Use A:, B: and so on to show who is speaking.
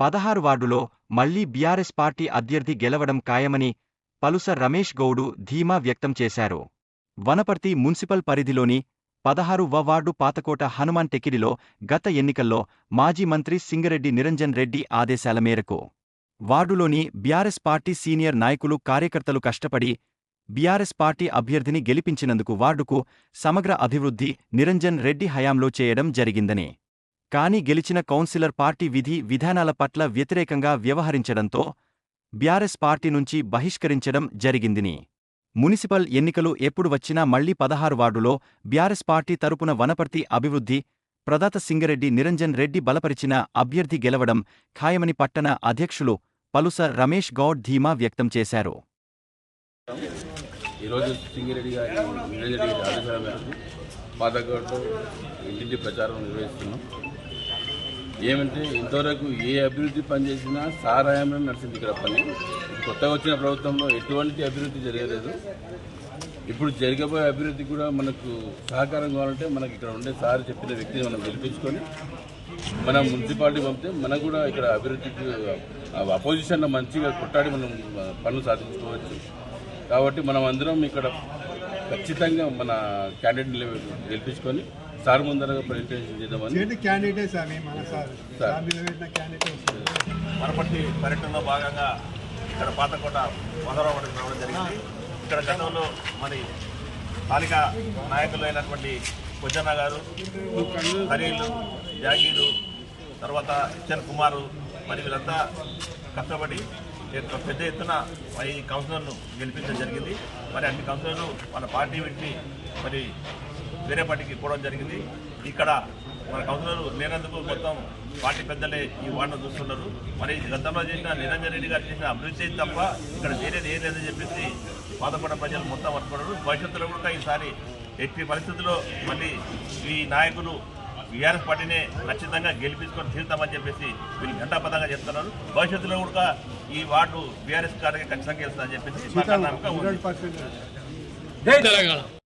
A: పదహారు వార్డులో మళ్ళీ బీఆర్ఎస్ పార్టీ అభ్యర్థి గెలవడం ఖాయమని పలుస రమేష్ గౌడు ధీమా వ్యక్తం చేశారు. వనపర్తి మున్సిపల్ పరిధిలోని పదహారు వ వార్డు పాతకోట హనుమాన్ టెకిడిలో గత ఎన్నికల్లో మాజీ మంత్రి సింగరెడ్డి నిరంజన్ రెడ్డి ఆదేశాల మేరకు వార్డులోని బీఆర్ఎస్ పార్టీ సీనియర్ నాయకులు కార్యకర్తలు కష్టపడి బీఆర్ఎస్ పార్టీ అభ్యర్థిని గెలిపించినందుకు వార్డుకు సమగ్ర అభివృద్ధి నిరంజన్ రెడ్డి హయాంలో చేయడం జరిగిందని కాని గెలిచిన కౌన్సిలర్ పార్టీ విధి విధానాల పట్ల వ్యతిరేకంగా వ్యవహరించడంతో బీఆర్ఎస్ పార్టీ నుంచి బహిష్కరించడం జరిగిందిని. మునిసిపల్ ఎన్నికలు ఎప్పుడు వచ్చినా మళ్ళీ పదహారు వార్డులో బీఆర్ఎస్ పార్టీ తరపున వనపర్తి అభివృద్ధి ప్రదాత సింగరెడ్డి నిరంజన్ రెడ్డి బలపరిచిన అభ్యర్థి గెలవడం ఖాయమని పట్టణ అధ్యక్షులు పలుస రమేష్ గౌడ్ ధీమా వ్యక్తం చేశారు.
B: ఈరోజు సింగిరెడ్డి గారి నిరంజన్ రెడ్డి ఆదేశాల మేరకు ఇంటింటి ప్రచారం నిర్వహిస్తున్నాం. ఏమంటే ఇంతవరకు ఏ అభివృద్ధి పనిచేసినా సారాయంలో నడిచింది ఇక్కడ పని. కొత్తగా వచ్చిన ప్రభుత్వంలో ఎటువంటి అభివృద్ధి జరగలేదు. ఇప్పుడు జరగబోయే అభివృద్ధి కూడా మనకు సహకారం కావాలంటే మనకి ఇక్కడ ఉండే సార్ చెప్పిన వ్యక్తిని మనం గెలిపించుకొని మన మున్సిపాలిటీ పంపితే మనకు కూడా ఇక్కడ అభివృద్ధికి అపోజిషన్లో మంచిగా కొట్టాడి మనం పనులు సాధించుకోవచ్చు. కాబట్టి మనం అందరం ఇక్కడ ఖచ్చితంగా మన క్యాండిడేట్ గెలిపించుకొని సార్ ముందరగా ప్రజెంటేషన్ చేద్దామని.
C: క్యాండిడేట్
D: వనపర్తి పర్యటనలో భాగంగా ఇక్కడ పాతకోట మధురవాడకి రావడం జరిగింది. ఇక్కడ గతంలో మరి స్థానిక నాయకులు అయినటువంటి కొజ్జన్న గారు ఖలీలు జాగీరు తర్వాత హెచ్ఎన్ కుమారు మరి వీళ్ళంతా కష్టపడి పెద్ద ఎత్తున ఈ కౌన్సిలర్ను గెలిపించడం జరిగింది. మరి అన్ని కౌన్సిలర్లు మన పార్టీ విడిచి మరి వేరే పార్టీకి పోవడం జరిగింది. ఇక్కడ మన కౌన్సిలర్ లేనందుకు మొత్తం పార్టీ పెద్దలే ఈ వార్డును చూస్తున్నారు. మరి గతంలో చేసిన నిరంజన్ రెడ్డి గారు చేసిన అభివృద్ధి తప్ప ఇక్కడ వేరేది ఏం లేదని చెప్పేసి బాధపడిన ప్రజలు మొత్తం పట్టుకున్నారు. భవిష్యత్తులో కూడా ఈసారి ఎట్టి పరిస్థితుల్లో మళ్ళీ ఈ నాయకులు బీఆర్ఎస్ పార్టీనే ఖచ్చితంగా గెలిపించుకొని తీరుతామని చెప్పేసి వీళ్ళు ఘంటాపదంగా చెప్తున్నారు. భవిష్యత్తులో కూడా ఈ వార్డు బీఆర్ఎస్ గారికి ఖచ్చితంగా గెలుస్తుందని చెప్పేసి